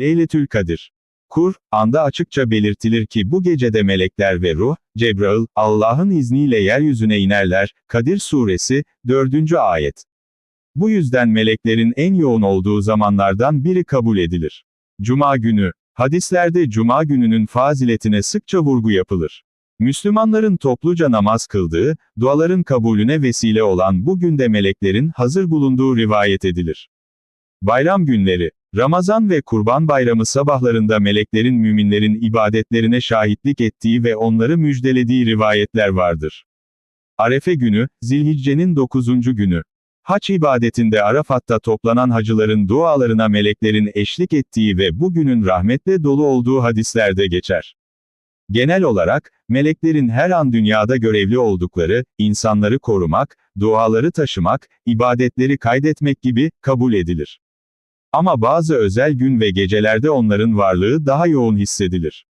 Leyletül Kadir. Kur, anda açıkça belirtilir ki bu gecede melekler ve ruh, Cebrail, Allah'ın izniyle yeryüzüne inerler, Kadir Suresi, 4. ayet. Bu yüzden meleklerin en yoğun olduğu zamanlardan biri kabul edilir. Cuma günü. Hadislerde Cuma gününün faziletine sıkça vurgu yapılır. Müslümanların topluca namaz kıldığı, duaların kabulüne vesile olan bu günde meleklerin hazır bulunduğu rivayet edilir. Bayram günleri, Ramazan ve Kurban Bayramı sabahlarında meleklerin müminlerin ibadetlerine şahitlik ettiği ve onları müjdelediği rivayetler vardır. Arefe günü, Zilhicce'nin 9. günü. Haç ibadetinde Arafat'ta toplanan hacıların dualarına meleklerin eşlik ettiği ve bu günün rahmetle dolu olduğu hadislerde geçer. Genel olarak, meleklerin her an dünyada görevli oldukları, insanları korumak, duaları taşımak, ibadetleri kaydetmek gibi, kabul edilir. Ama bazı özel gün ve gecelerde onların varlığı daha yoğun hissedilir.